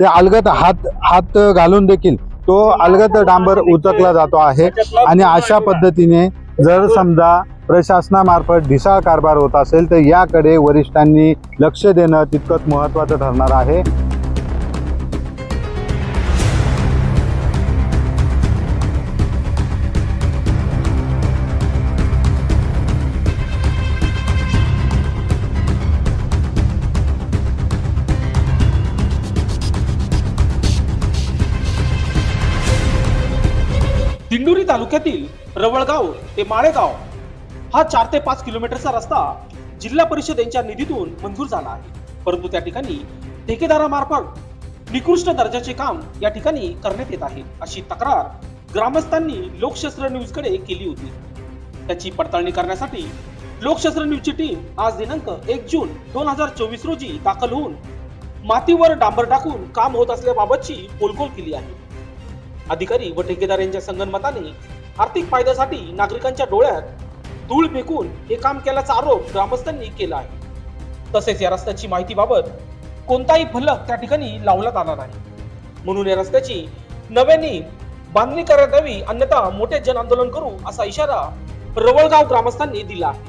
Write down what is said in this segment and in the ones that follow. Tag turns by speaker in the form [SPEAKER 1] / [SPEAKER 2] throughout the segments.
[SPEAKER 1] ते अलगत हात हात घालून देखील तो अलगत डांबर उचकला जातो आहे. आणि अशा पद्धतीने जर समजा प्रशासनामार्फत ढिसाळ कारभार होत असेल तर याकडे वरिष्ठांनी लक्ष देणं तितकंच महत्त्वाचं ठरणार आहे.
[SPEAKER 2] तालुक्यातील रवळगाव ते माळेगाव हा चार ते पाच किलोमीटरचा रस्ता जिल्हा परिषद यांच्या निधीतून मंजूर झाला आहे. परंतु त्या ठिकाणी ठेकेदारामार्फत निकृष्ट दर्जाचे काम या ठिकाणी करण्यात येत आहे अशी तक्रार ग्रामस्थांनी लोकशास्त्र न्यूजकडे केली होती. त्याची पडताळणी करण्यासाठी लोकशास्त्र न्यूजची टीम आज दिनांक एक जून दोन हजार चोवीस रोजी दाखल होऊन मातीवर डांबर टाकून काम होत असल्याबाबतची पोलकोल केली आहे. अधिकारी व ठेकेदार यांच्या संगनमताने आर्थिक फायद्यासाठी नागरिकांच्या डोळ्यात धूळ फेकून हे काम केल्याचा आरोप ग्रामस्थांनी केला आहे. तसेच या रस्त्याची माहितीबाबत कोणताही फलक त्या ठिकाणी लावण्यात आला नाही. म्हणून या रस्त्याची नव्याने बांधणी करण्यात यावी अन्यथा मोठे जन आंदोलन करू असा इशारा रवळगाव ग्रामस्थांनी दिला आहे.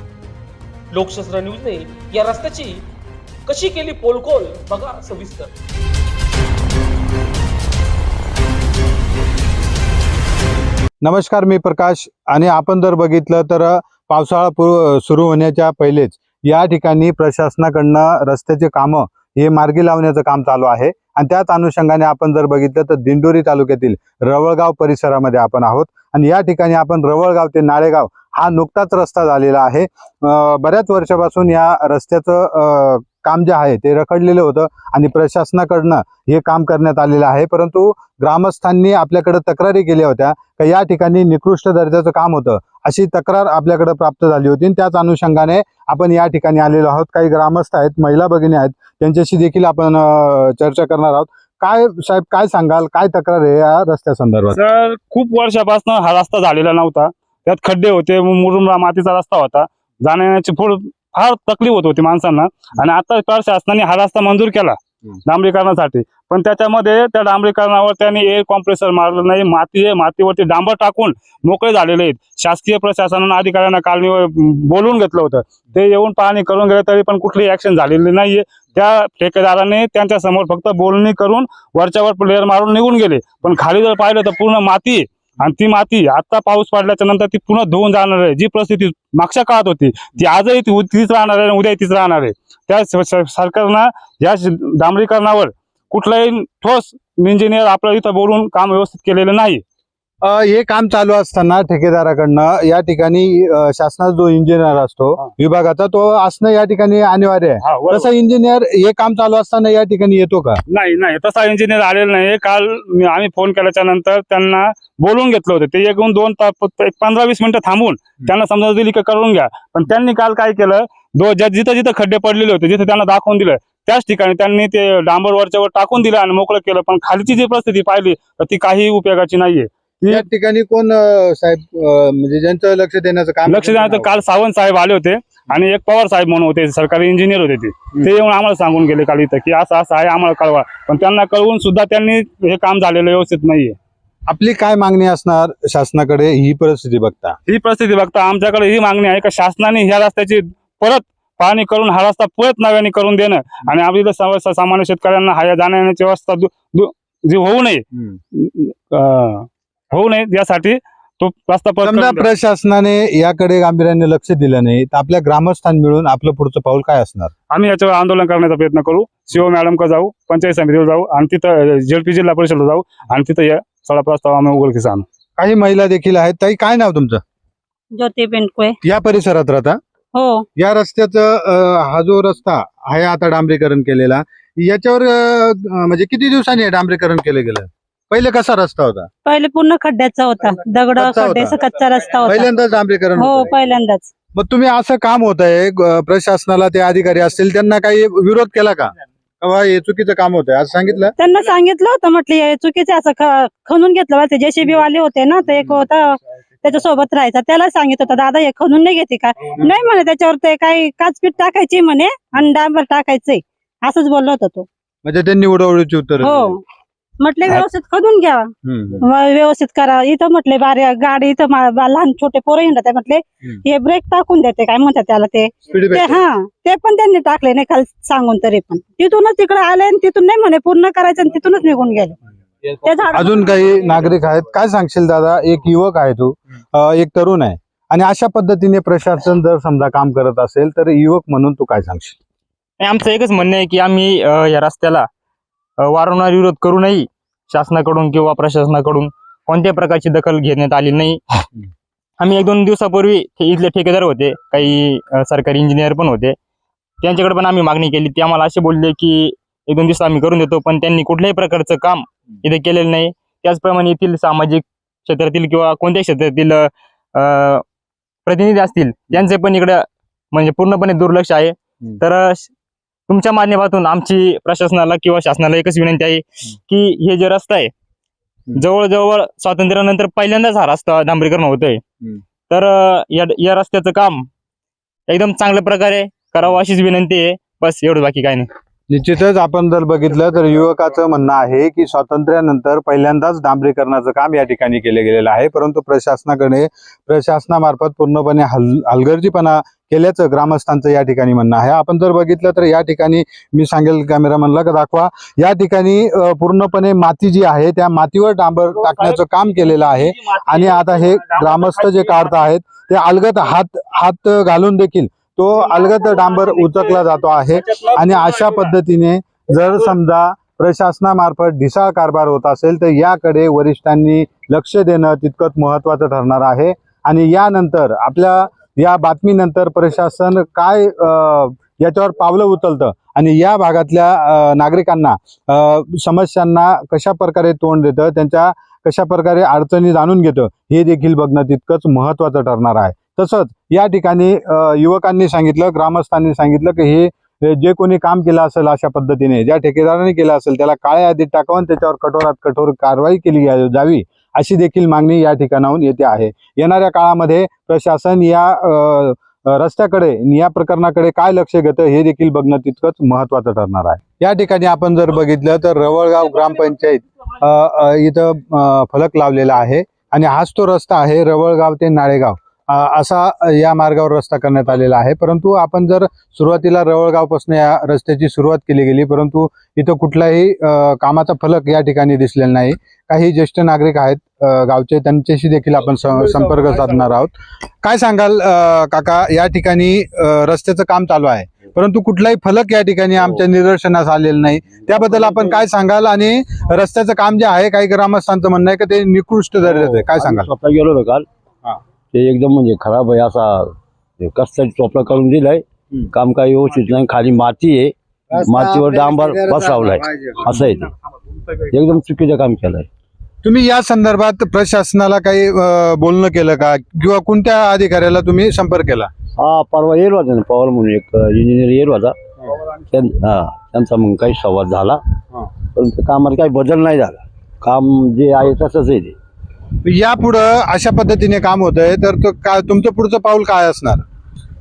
[SPEAKER 2] लोकशास्त्र न्यूजने या रस्त्याची कशी केली पोलकोल बघा सविस्तर.
[SPEAKER 1] नमस्कार मी प्रकाश आणि आपण जर बघितलं तर पावसाळा पूर्व सुरू होण्याच्या पहिलेच या ठिकाणी प्रशासनाकडनं रस्त्याचे कामं हे मार्गी लावण्याचं काम चालू आहे. आणि त्याच अनुषंगाने आपण जर बघितलं तर दिंडोरी तालुक्यातील रवळगाव परिसरामध्ये आपण आहोत. आणि या ठिकाणी आपण रवळगाव ते नाळेगाव हा नुकताच रस्ता झालेला आहे. बऱ्याच वर्षापासून या रस्त्याचं काम जे आहे ते रखडलेलं होतं आणि प्रशासनाकडनं हे काम करण्यात आलेलं आहे. परंतु ग्रामस्थांनी आपल्याकडे तक्रारी केल्या होत्या का या ठिकाणी निकृष्ट दर्जाचं काम होतं अशी तक्रार आपल्याकडे प्राप्त झाली होती. आणि त्याच अनुषंगाने आपण या ठिकाणी आलेलो आहोत. काही ग्रामस्थ आहेत महिला भगिनी आहेत त्यांच्याशी देखील आपण चर्चा करणार आहोत. काय साहेब काय सांगाल? काय तक्रार आहे या रस्त्या संदर्भात?
[SPEAKER 3] सर खूप वर्षापासून हा रस्ता झालेला नव्हता. त्यात खड्डे होते मुरुमरा मातीचा रस्ता होता. जाण्या येण्याची फार तकलीफ होत होती माणसांना. आणि आता प्रशासनाने हा रस्ता मंजूर केला. डांबरीकरणासाठी. पण त्याच्यामध्ये त्या डांबरीकरणावर त्यांनी एअर कॉम्प्रेसर मारलं नाही माती आहे मातीवरती डांबर टाकून मोकळे झालेले आहेत. शासकीय प्रशासनानं अधिकाऱ्यांना काल मी बोलवून घेतलं होतं. ते येऊन पाहणी करून गेले तरी पण कुठलीही ऍक्शन झालेली नाहीये. त्या ठेकेदाराने त्यांच्यासमोर फक्त बोलणी करून वरच्यावर प्लेअर मारून निघून गेले. पण खाली जर पाहिलं तर पूर्ण माती. आणि ती माती आता पाऊस पडल्याच्या नंतर ती पुन्हा धुवून जाणार आहे. जी परिस्थिती मागच्या काळात होती ती आजही ती तीच राहणार आहे आणि उद्या तीच राहणार आहे. त्या सरकारनं या डांबरीकरणावर कुठलाही ठोस इंजिनियर आपल्या इथं बोलून काम व्यवस्थित केलेलं नाही.
[SPEAKER 1] हे काम चालू असताना ठेकेदाराकडनं या ठिकाणी शासनाचा जो इंजिनियर असतो. विभागाचा तो असणं या ठिकाणी अनिवार्य आहे.
[SPEAKER 3] हा.
[SPEAKER 1] तसा इंजिनियर हे काम चालू असताना या ठिकाणी येतो का?
[SPEAKER 3] नाही नाही. तसा इंजिनियर आलेला नाही काल आम्ही फोन केल्याच्यानंतर त्यांना बोलून घेतलं होतं. ते एकूण दोन तास एक पंधरा वीस मिनिटं थांबून त्यांना समजा दिली की करून घ्या. पण त्यांनी काल काय केलं? दो जिथं जिथं खड्डे पडलेले होते जिथे त्यांना दाखवून दिलं त्याच ठिकाणी त्यांनी ते डांबर वरच्यावर टाकून दिलं आणि मोकळं केलं. पण खालची जी परिस्थिती पाहिली तर ती काही उपयोगाची नाहीये.
[SPEAKER 1] या ठिकाणी कोण अं, साहेब अं, म्हणजे ज्यांचं लक्ष देण्याचं काम
[SPEAKER 3] लक्ष देण्याचं काल सावंत साहेब आले होते आणि एक पवार साहेब म्हणून होते सरकारी इंजिनियर होते ते. ते येऊन आम्हाला सांगून गेले काल इथं की असं असं आहे आम्हाला कळवा. पण त्यांना कळवून सुद्धा त्यांनी हे काम झालेलं व्यवस्थित नाहीये.
[SPEAKER 1] आपली काय मागणी असणार शासनाकडे ही परिस्थिती बघता?
[SPEAKER 3] ही परिस्थिती बघता आमच्याकडे ही मागणी आहे का शासनाने ह्या रस्त्याची परत पाहणी करून हा रस्ता परत नव्याने करून देणं आणि आपली इथं सर्व सामान्य शेतकऱ्यांना हा जाण्या येण्याची व्यवस्था दु- दु- जी होऊ नये. अं, होऊ नये यासाठी तो रस्ता
[SPEAKER 1] समजा. प्रशासनाने याकडे गांभीर्याने लक्ष दिलं नाही तर आपल्या ग्रामस्थान मिळून आपलं पुढचं पाऊल काय असणार?
[SPEAKER 3] आम्ही याच्यावर आंदोलन करण्याचा प्रयत्न करू. सीओ मॅडम का जाऊ पंचायत समितीवर जाऊ आणि तिथं जेडपी जिल्हा परिषदला जाऊ आणि तिथं या सगळा प्रस्ताव आम्ही उघडकीस आणू.
[SPEAKER 1] काही महिला देखील आहेत. ताई काय नाव तुमचं?
[SPEAKER 4] ज्योती बेंडकुळे
[SPEAKER 1] या परिसरात राहता?
[SPEAKER 4] हो.
[SPEAKER 1] या रस्त्याचं अं, हा जो रस्ता आहे आता डांबरीकरण केलेला याच्यावर अं, म्हणजे किती दिवसांनी हे डांबरीकरण केलं गेलं? पहिले कसा रस्ता होता?
[SPEAKER 4] पहिले पूर्ण खड्ड्याचा होता. दगड
[SPEAKER 1] कच्चा
[SPEAKER 4] खड्डे
[SPEAKER 1] होता.
[SPEAKER 4] कच्चा रस्ता होता.
[SPEAKER 1] पहिल्यांदाच डांबरीकरण
[SPEAKER 4] हो
[SPEAKER 1] होतंय.
[SPEAKER 4] पहिल्यांदाच.
[SPEAKER 1] मग तुम्ही असं काम होत आहे प्रशासनाला ते अधिकारी असतील त्यांना काही विरोध केला का? बाबा हे चुकीचं काम होतंय? असं सांगितलं?
[SPEAKER 4] त्यांना सांगितलं होतं म्हटलं हे चुकीचे असं ख- खणून घेतलं पाहिजे जेसीबी वाले होते ना ते एक होता त्याच्या सोबत राहायचा. त्याला सांगितलं होतं दादा हे खणून नाही घेते का? नाही म्हणे त्याच्यावर ते काही काचपीठ टाकायची म्हणे आणि डांबर टाकायचंय. असंच बोललो होता तो.
[SPEAKER 1] म्हणजे त्यांनी उडवडीची उत्तर
[SPEAKER 4] हो. म्हटले व्यवस्थित खोदून घ्या.
[SPEAKER 1] हम्म.
[SPEAKER 4] व- व्यवस्थित करा. इथं म्हटले बारे गाडी इथं मा- बा- लहान छोटे पोरं आहे म्हटले. हे ब्रेक टाकून देते. काय म्हणतात त्याला ते?
[SPEAKER 1] Speed
[SPEAKER 4] ते
[SPEAKER 1] breaker.
[SPEAKER 4] हा ते पण त्यांनी टाकले नाही खाली सांगून तरी पण. तिथूनच तिकडे आले आणि तिथून नाही म्हणे पूर्ण करायचं आणि तिथूनच निघून गेले.
[SPEAKER 1] अजून काही नागरिक आहेत? काय सांगशील दादा? एक युवक आहे तू. अं, एक तरुण आहे. आणि अशा पद्धतीने प्रशासन जर समजा काम करत असेल तर युवक म्हणून तू काय सांगशील?
[SPEAKER 5] आणि आमचं एकच म्हणणं आहे की आम्ही अ, या रस्त्याला वारंवार विरोध करूनही शासनाकडून किंवा प्रशासनाकडून कोणत्याही प्रकारची दखल घेण्यात आली नाही. आम्ही एक दोन दिवसापूर्वी इथले ठेकेदार होते काही सरकारी इंजिनियर पण होते. त्यांच्याकडे पण आम्ही मागणी केली. ते आम्हाला असे बोलले की एक दोन दिवस आम्ही करून देतो पण त्यांनी कुठल्याही प्रकारचं काम इथे केलेलं नाही. त्याचप्रमाणे येथील सामाजिक क्षेत्रातील किंवा कोणत्याही क्षेत्रातील अ, प्रतिनिधी असतील त्यांचे पण इकडं म्हणजे पूर्णपणे दुर्लक्ष आहे. तर तुमच्या माध्यमातून आमची प्रशासनाला किंवा शासनाला एकच विनंती आहे की हे जे रस्ता आहे जवळजवळ स्वातंत्र्यानंतर पहिल्यांदाच हा रस्ता डांबरीकरण होतोय. तर या या रस्त्याचं काम एकदम चांगल्या प्रकारे करावं अशीच विनंती आहे. बस एवढं बाकी काय नाही.
[SPEAKER 1] निश्चितच आपण जर बघितलं तर युवकाचं म्हणणं आहे की स्वातंत्र्यानंतर पहिल्यांदाच डांबरीकरणाचं काम या ठिकाणी केलं गेलेलं आहे. परंतु प्रशासनाकडे प्रशासनामार्फत पूर्णपणे हल हलगर्जीपणा केल्याचं ग्रामस्थांचं या ठिकाणी म्हणणं आहे. आपण जर बघितलं तर या ठिकाणी मी सांगेल कॅमेरामनला का दाखवा. या ठिकाणी पूर्णपणे माती जी आहे त्या मातीवर डांबर टाकण्याचं काम केलेलं आहे. आणि आता हे ग्रामस्थ जे काढत आहेत ते अलगत हात हात घालून देखील तो अलगद डांबर उचकला जातो आहे. आणि अशा पद्धतीने जर समजा प्रशासनामार्फत ढिसाळ कारभार होत असेल तर याकडे वरिष्ठांनी लक्ष देणं तितकंच महत्वाचं ठरणार आहे. आणि यानंतर आपल्या या बातमीनंतर प्रशासन काय याच्यावर पावलं उचलतं? आणि या भागातल्या नागरिकांना समस्यांना कशा प्रकारे तोंड देतं? त्यांच्या कशा प्रकारे अडचणी जाणून घेतं? हे देखील बघणं तितकंच महत्वाचं ठरणार आहे. तसंच या ठिकाणी युवकांनी सांगितलं ग्रामस्थांनी सांगितलं की हे जे कोणी काम केलं असेल अशा पद्धतीने ज्या ठेकेदाराने केलं असेल त्याला काळ्या यादीत टाकावून त्याच्यावर कठोरात कठोर कारवाई केली जावी अशी देखील मागणी या ठिकाणाहून येते आहे. येणाऱ्या काळामध्ये प्रशासन या रस्त्याकडे या प्रकरणाकडे काय लक्ष घेतं हे देखील बघणं तितकंच महत्वाचं ठरणार आहे. या ठिकाणी आपण जर बघितलं तर रवळगाव ग्रामपंचायत अ, इथं फलक लावलेला आहे आणि हाच तो रस्ता आहे रवळगाव ते नाळेगाव. असा या मार्गावर रस्ता करण्यात आलेला आहे. परंतु आपण जर सुरुवातीला रवळगावपासून या रस्त्याची सुरुवात केली गेली परंतु इथं कुठलाही कामाचा फलक या ठिकाणी दिसलेला नाही. काही ज्येष्ठ नागरिक आहेत गावचे त्यांच्याशी देखील आपण संपर्क साधणार आहोत. काय सांगाल काका? या ठिकाणी रस्त्याचं काम चालू आहे. परंतु कुठलाही फलक या ठिकाणी आमच्या निदर्शनास आलेलं नाही. त्याबद्दल आपण काय सांगाल आणि रस्त्याचं काम जे आहे काही ग्रामस्थांचं म्हणणं आहे की ते निकृष्ट दर्जाचं आहे? काय सांगाल?
[SPEAKER 6] स्वतः गेलो काल.
[SPEAKER 1] हा.
[SPEAKER 6] ते एकदम म्हणजे खराब आहे असा कस्टडी चोपडा करून दिलाय. काम काही व्यवस्थित नाही खाली माती आहे. मातीवर डांबर बसवलाय. असं आहे ते. एकदम चुकीचं काम केलंय.
[SPEAKER 1] तुम्ही या संदर्भात प्रशासनाला काही बोलणं केलं का? किंवा कोणत्या अधिकाऱ्याला तुम्ही संपर्क केला?
[SPEAKER 6] हा परवा येईल होता ना पवार म्हणून एक इंजिनियर येईल होता. त्यां- हा त्यांचा मग काही संवाद झाला. पण त्या कामात काही बदल नाही झाला. काम जे आहे तसंच आहे ते.
[SPEAKER 1] यापुढं अशा पद्धतीने काम होत आहे तर तो काय तुमचं पुढचं पाऊल काय असणार?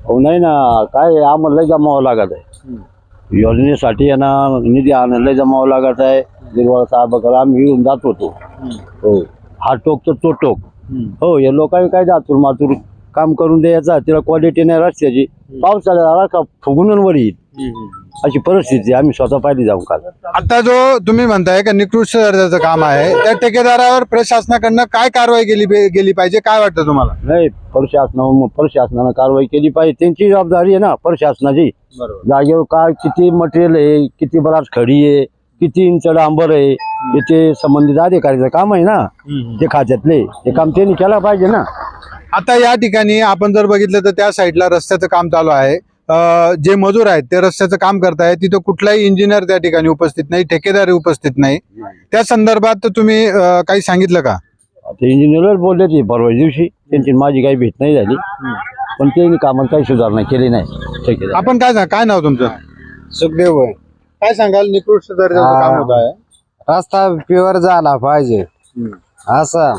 [SPEAKER 6] हो नाही ना काय आम्हाला लय जमावं लागत आहे. योजनेसाठी आहे ना निधी आणायला लय जमावं लागत आहे. निर्वाळ साहेबाकडे आम्ही येऊन जात होतो. हो हा टोक तर तो टोक. हो या लोकांनी काय जातूर मातूर काम करून द्यायचा तिला क्वालिटी नाही रस्त्याची पावसाळ्यात आला का फुगून वर येईल. अशी परिस्थिती. आम्ही स्वतः पाहिली जाऊ काल.
[SPEAKER 1] आता जो तुम्ही म्हणताय का निकृष्ट दर्जाचं काम आहे त्या ठेकेदारावर प्रशासनाकडनं काय कारवाई केली गेली पाहिजे? काय वाटतं तुम्हाला?
[SPEAKER 6] नाही प्रशासनावर प्रशासनानं कारवाई केली पाहिजे. त्यांची जबाबदारी आहे ना प्रशासनाची. जागेवर काय किती मटेरियल आहे किती बराच खडी आहे किती इंच डांबर आहे याचे संबंधित अधिकारीचं काम आहे ना ते खात्यातले ते काम त्यांनी केलं पाहिजे ना.
[SPEAKER 1] आता या ठिकाणी आपण जर बघितलं तर त्या साईडला रस्त्याचं काम चालू आहे. जे मजूर आहेत ते रस्त्याचं काम करतायत तिथं कुठलाही इंजिनियर त्या ठिकाणी उपस्थित नाही ठेकेदार उपस्थित नाही. त्या संदर्भात तुम्ही काही सांगितलं का?
[SPEAKER 6] ते इंजिनियर बोलले ते परवा दिवशी त्यांची माझी काही भेट नाही झाली. पण त्यांनी कामात काही सुधारणा केली नाही ठेकेदार.
[SPEAKER 1] आपण काय सांग काय नाव तुमचं?
[SPEAKER 7] सुखदेव.
[SPEAKER 1] काय सांगाल निकृष्ट दर्जाचं
[SPEAKER 7] हा.
[SPEAKER 1] काम होत आहे?
[SPEAKER 7] रस्ता प्युअर झाला पाहिजे. असं.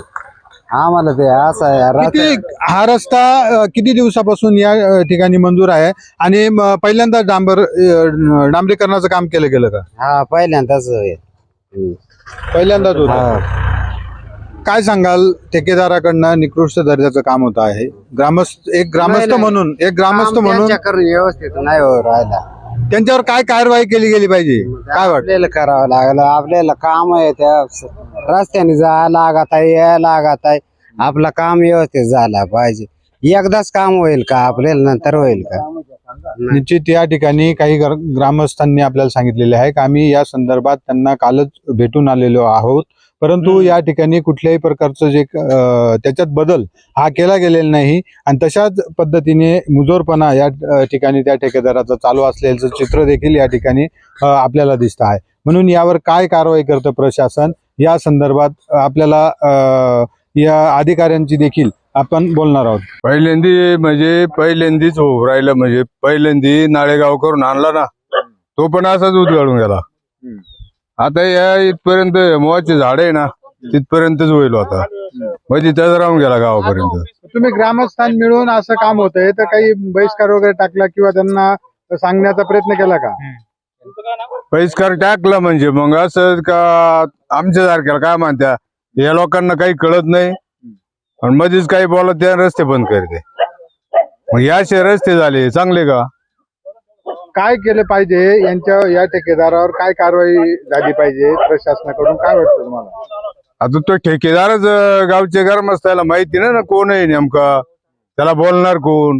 [SPEAKER 7] आम्हाला ते असं आहे
[SPEAKER 1] किती हा रस्ता अ, किती दिवसापासून या अ, ठिकाणी मंजूर आहे आणि म, पहिल्यांदा डांबर अ, डांबरीकरणाचं काम केलं गेलं का
[SPEAKER 7] हा पहिल्यांदाच. हम्म.
[SPEAKER 1] पहिल्यांदाच होतं
[SPEAKER 7] हा.
[SPEAKER 1] काय सांगाल ठेकेदाराकडनं निकृष्ट दर्जाचं काम होत आहे ग्रामस्थ एक ग्रामस्थ
[SPEAKER 7] नाही.
[SPEAKER 1] म्हणून एक ग्रामस्थ
[SPEAKER 7] काम
[SPEAKER 1] म्हणून
[SPEAKER 7] त्यांच्याकडून व्यवस्थित नाही हो राहिला
[SPEAKER 1] त्यांच्यावर काय कारवाई केली गेली पाहिजे? काय वाटतं?
[SPEAKER 7] आपल्याला करावं लागलं. आपल्याला काम आहे त्या रस्त्याने जायला लागत आहे यायला लागत आहे. आपलं काम व्यवस्थित झालं पाहिजे. एकदाच काम होईल का? आपल्याला नंतर होईल का?
[SPEAKER 1] निश्चित या ठिकाणी काही ग्र- ग्रामस्थांनी आपल्याला सांगितलेले आहे की आम्ही या संदर्भात त्यांना कालच भेटून आलेलो आहोत. परंतु या ठिकाणी कुठल्याही प्रकारचं जे त्याच्यात बदल हा केला गेलेला नाही. आणि तशाच पद्धतीने मुजोरपणा या ठिकाणी त्या ठेकेदाराचं चालू असलेलं चित्र देखील या ठिकाणी आपल्याला दिसत आहे. म्हणून यावर काय कारवाई करतं प्रशासन? या संदर्भात आपल्याला या अधिकाऱ्यांची देखील आपण बोलणार आहोत.
[SPEAKER 8] पहिल्यांदी म्हणजे पहिल्यांदीच हो राहिलं म्हणजे पहिल्यांदी नाळेगाव करून आणला ना. तो पण असाच उद्गाळून गेला आता या इथपर्यंत मोहाचे झाड आहे ना तिथपर्यंतच होईल आता. म्हणजे त्याच राहून गेला गावापर्यंत.
[SPEAKER 1] तुम्ही ग्रामस्थान मिळून असं काम होतंय तर काही बहिष्कार वगैरे टाकला किंवा त्यांना सांगण्याचा प्रयत्न केला का?
[SPEAKER 8] बहिष्कार टाकला म्हणजे मग असं का आमच्या सारख्याला काय म्हणत्या या लोकांना काही कळत नाही. आणि मध्येच काही बोलत त्या रस्ते बंद करते. मग या असे रस्ते झाले चांगले का?
[SPEAKER 1] काय केलं पाहिजे यांच्या या ठेकेदारावर काय कारवाई झाली पाहिजे प्रशासनाकडून? काय वाटतं तुम्हाला?
[SPEAKER 8] आता तो ठेकेदारच अं, गावचे ग्रामस्थाला माहिती नाही ना कोण आहे नेमका. त्याला बोलणार कोण?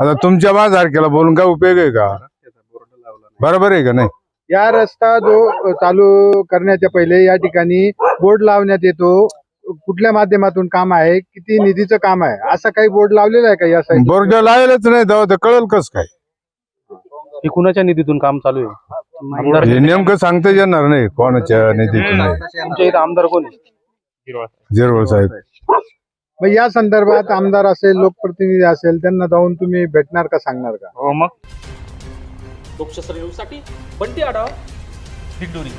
[SPEAKER 8] आता तुमच्या माझ्यासारख्याला बोलून काय उपयोग आहे का? बरोबर आहे का नाही?
[SPEAKER 1] या रस्ता जो चालू करण्याच्या पहिले या ठिकाणी बोर्ड लावण्यात येतो. कुठल्या माध्यमातून काम आहे? किती निधीचं काम आहे? असं काही बोर्ड लावलेलं आहे का या साईड
[SPEAKER 8] बोर्ड लावेलच नाही तेव्हा तर कळल कस काय.
[SPEAKER 9] हे कुणाच्या निधीतून काम चालू आहे? आमदार
[SPEAKER 8] हे नेमकं सांगता येणार नाही कोणाच्या निधीतून
[SPEAKER 9] तुमच्या इथं आमदार कोण आहे?
[SPEAKER 8] जिरवळ साहेब.
[SPEAKER 1] मग या संदर्भात आमदार असेल लोकप्रतिनिधी असेल त्यांना जाऊन तुम्ही भेटणार का सांगणार का?
[SPEAKER 5] हो मग.
[SPEAKER 2] लोकशास्त्र न्यूजसाठी बंटी आढाव दिंडोरी.